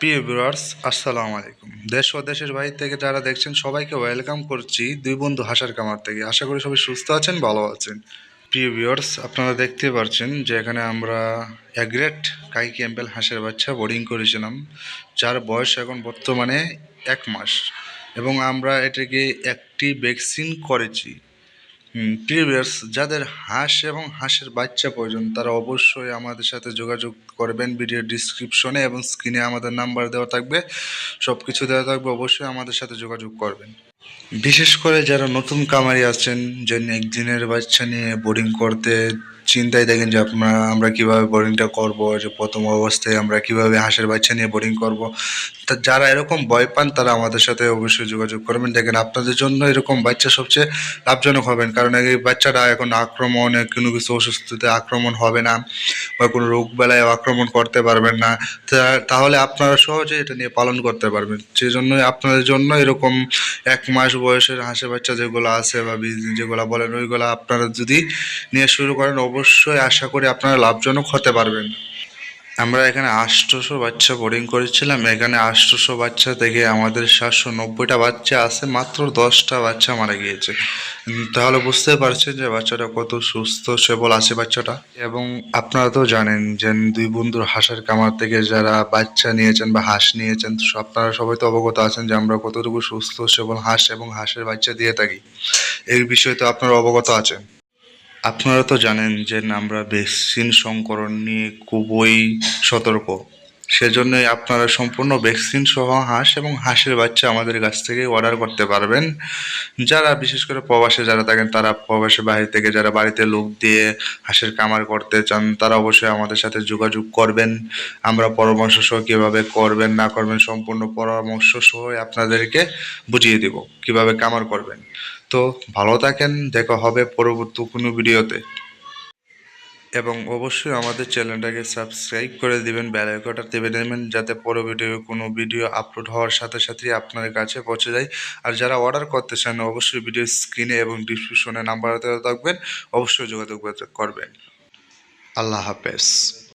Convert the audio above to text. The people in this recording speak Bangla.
প্রিয় ভিউয়ার্স, আসসালামু আলাইকুম। দেশ ও দেশের বাইরে থেকে যারা দেখছেন, সবাইকে ওয়েলকাম করছি দুই বন্ধু হাসার কামার থেকে। আশা করি সবাই সুস্থ আছেন, ভালো আছেন। প্রিয় ভিউয়ার্স, আপনারা দেখতে পাচ্ছেন যে এখানে আমরা অ্যাগ্রেট কাই ক্যাম্পেল হাঁসের বাচ্চা বোর্ডিং করেছিলাম, যার বয়স এখন বর্তমানে এক মাস। এবং আমরা এটাকে একটি ভ্যাকসিন করেছি। প্রিভিয়াস যাদের হাঁস এবং হাঁসের বাচ্চা প্রয়োজন, তারা অবশ্যই আমাদের সাথে যোগাযোগ করবেন ভিডিও ডিসক্রিপশনে এবং স্ক্রিনে আমাদের নাম্বার দেওয়া থাকবে সব কিছু দেওয়া থাকবে, অবশ্যই আমাদের সাথে যোগাযোগ করবেন। বিশেষ করে যারা নতুন কামারি আছেন, যে একদিনের বাচ্চা নিয়ে বোর্ডিং করতে চিন্তায় দেখেন যে আপনারা, আমরা কীভাবে বোর্ডিংটা করব, যে প্রথম অবস্থায় আমরা কীভাবে হাঁসের বাচ্চা নিয়ে বোর্ডিং করব তা যারা এরকম ভয় পান, তারা আমাদের সাথে অবশ্যই যোগাযোগ করবেন। দেখেন, আপনাদের জন্য এরকম বাচ্চা সবচেয়ে লাভজনক হবেন। কারণ এই বাচ্চাটা এখন আক্রমণ, কোনো কিছু অসুস্থতে আক্রমণ হবে না বা কোনো রোগ বেলায় আক্রমণ করতে পারবেন না। তাহলে আপনারা সহজে এটা নিয়ে পালন করতে পারবেন। সেই জন্যই আপনাদের জন্য এরকম এক মাস বয়সের হাঁসের বাচ্চা যেগুলো আছে বা যেগুলো বলেন, ওইগুলো আপনারা যদি নিয়ে শুরু করেন, অবশ্যই আশা করি আপনারা লাভজনক হতে পারবেন। আমরা এখানে আটশোশো বাচ্চা বোর্ডিং করেছিলাম। এখানে আটশোশো বাচ্চা থেকে আমাদের সাতশো নব্বইটা বাচ্চা আছে, মাত্র দশটা বাচ্চা মারা গিয়েছে। তাহলে বুঝতে পারছেন যে বাচ্চাটা কত সুস্থ, সবল আছে বাচ্চাটা। এবং আপনারা তো জানেন যে দুই বন্ধুর হাঁসের কামার থেকে যারা বাচ্চা নিয়েছেন বা হাঁস নিয়েছেন আপনারা সবাই তো অবগত আছেন যে আমরা কতটুকু সুস্থ, সবল হাঁস এবং হাঁসের বাচ্চা দিয়ে থাকি। এই বিষয়ে তো আপনারা অবগত আছেন। আপনারা তো জানেন যে আমরা ভ্যাকসিন সংকরণ নিয়ে খুবই সতর্ক। সেজন্যই আপনারা সম্পূর্ণ ভ্যাকসিন সহ হাঁস এবং হাঁসের বাচ্চা আমাদের কাছ থেকে অর্ডার করতে পারবেন। যারা বিশেষ করে প্রবাসে যারা থাকেন, তারা প্রবাসে বাইরে থেকে যারা বাড়িতে লোক দিয়ে হাঁসের কামার করতে চান, তারা অবশ্যই আমাদের সাথে যোগাযোগ করবেন। আমরা পরামর্শ সহ কীভাবে করবেন, না করবেন সম্পূর্ণ পরামর্শ সহ আপনাদেরকে বুঝিয়ে দিব, কীভাবে কামার করবেন। তো ভালো থাকেন, দেখা হবে পরবর্তী কোনো ভিডিওতে এবং অবশ্যই আমাদের চ্যানেলটাকে সাবস্ক্রাইব করে দিবেন, বেল আইকনটা দেবেন, যাতে পরে ভিডিও কোনো ভিডিও আপলোড হওয়ার সাথে সাথেই আপনার কাছে পৌঁছে যায়। আর যারা অর্ডার করতে চান, অবশ্যই ভিডিও স্ক্রিনে এবং ডিসক্রিপশনে নাম্বার থাকবেন, অবশ্যই যোগাযোগ করবেন। আল্লাহ হাফেজ।